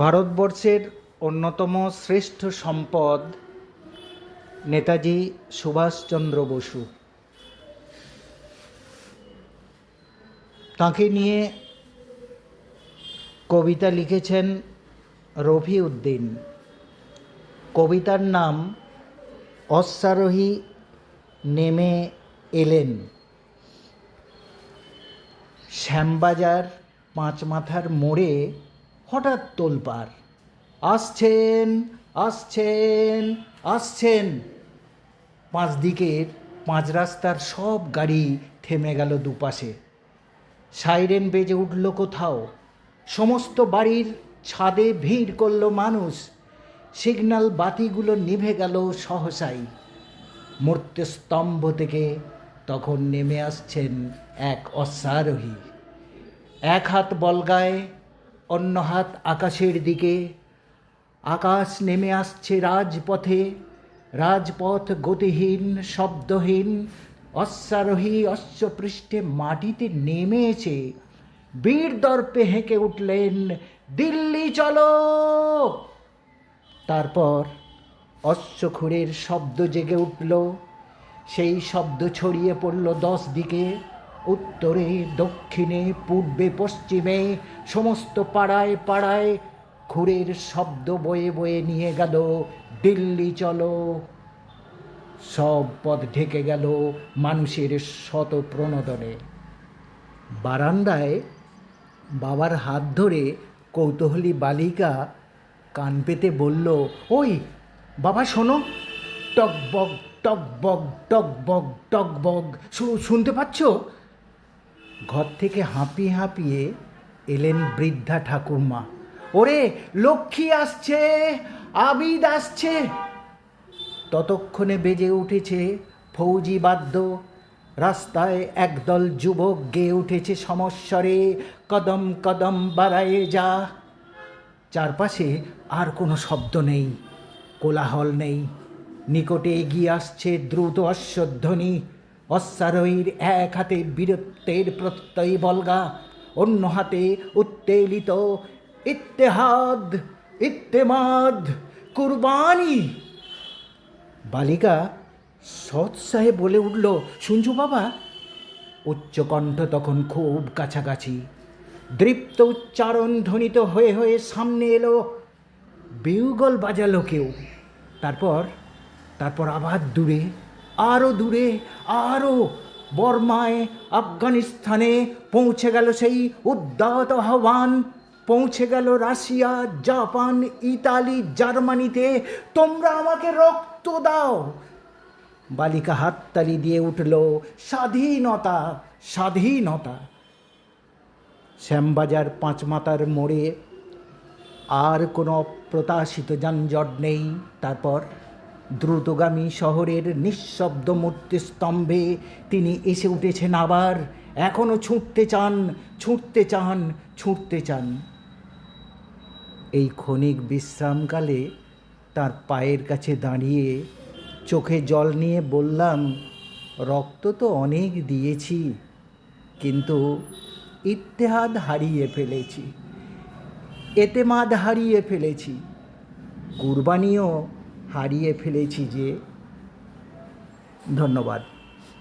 ভারতবর্ষের অন্যতম শ্রেষ্ঠ সম্পদ নেতাজি সুভাষচন্দ্র বসু। তাঁকে নিয়ে কবিতা লিখেছেন রফি উদ্দিন কবিতার নাম অশ্বারোহী নেমে এলেন। শ্যামবাজার পাঁচমাথার মোড়ে হঠাৎ তোলপাড়। আসছেন আসছেন আসছেন। পাঁচ দিকের পাঁচ রাস্তার সব গাড়ি থেমে গেল দুপাশে। সাইরেন বেজে উঠল কোথাও। সমস্ত বাড়ির ছাদে ভিড় করল মানুষ। সিগন্যাল বাতিগুলো নিভে গেল সহসাই। মূর্তিস্তম্ভ থেকে তখন নেমে আসছেন এক অশ্বারোহী। এক হাত বলগায় অন্য হাত আকাশের দিকে, আকাশ নেমে আসছে রাজপথে, রাজপথ গতিহীন, শব্দহীন, অশ্বারোহী অশ্বপৃষ্ঠে মাটিতে নেমেছে। বীর দর্পে হেঁকে উঠলেন, দিল্লি চলো! তারপর অশ্বখুরের শব্দ জেগে উঠল। সেই শব্দ ছড়িয়ে পড়ল দশ দিকে। উত্তরে, দক্ষিণে, পূর্বে, পশ্চিমে, সমস্ত পাড়ায় পাড়ায় খুরের শব্দ বয়ে বয়ে নিয়ে গেল, দিল্লি চলো। সব পথ ঢেকে গেল মানুষের শত প্রণোদনে। বারান্দায় বাবার হাত ধরে কৌতূহলী বালিকা কান পেতে বলল, ওই, বাবা, শোনো। টক বক টক টকবক টকবক টকবক টকবক শুনতে পাচ্ছ? ঘর থেকে হাঁপিয়ে হাঁপিয়ে এলেন বৃদ্ধা ঠাকুরমা। ওরে, লক্ষ্মী আসছে, আবিদ আসছে। ততক্ষণে বেজে উঠেছে ফৌজি বাদ্য। রাস্তায় একদল যুবক গেয়ে উঠেছে সমস্বরে, কদম কদম বাড়ায়ে যা। চারপাশে আর কোনো শব্দ নেই, কোলাহল নেই। নিকটে এগিয়ে আসছে দ্রুত অশ্বধ্বনি। অশ্বারোহীর এক হাতে বীরত্বের প্রত্যয় বলগা, অন্য হাতে উত্তেলিত, ইত্তেহাদ, ইত্তেমাদ, কুরবানি। বালিকা সৎসাহে বলে উঠল, শুনছো বাবা উচ্চকণ্ঠ তখন খুব কাছাকাছি। দৃপ্ত উচ্চারণ ধ্বনিত হয়ে হয়ে সামনে এলো। বিউগল বাজালো কেউ। তারপর তারপর আবার দূরে আরও দূরে আরও বর্মায়, আফগানিস্তানে পৌঁছে গেল সেই উদ্দাত আহ্বান। পৌঁছে গেল রাশিয়া, জাপান, ইতালি, জার্মানিতে। তোমরা আমাকে রক্ত দাও। বালিকা হাততালি দিয়ে উঠল, স্বাধীনতা স্বাধীনতা। শ্যামবাজার পাঁচমাতার মোড়ে আর কোনো অপ্রত্যাশিত যানজট নেই। তারপর দ্রুতগামী শহরের নিঃশব্দ মূর্তিস্তম্ভে তিনি এসে উঠেছেন আবার। এখনও ছুটতে চান ছুটতে চান ছুটতে চান। এই ক্ষণিক বিশ্রামকালে তার পায়ের কাছে দাঁড়িয়ে চোখে জল নিয়ে বললাম, রক্ত তো অনেক দিয়েছি, কিন্তু ইত্তেহাদ হারিয়ে ফেলেছি, এতেমাদ হারিয়ে ফেলেছি। কুরবানিও হারিয়ে ফেলেছি যে ধন্যবাদ।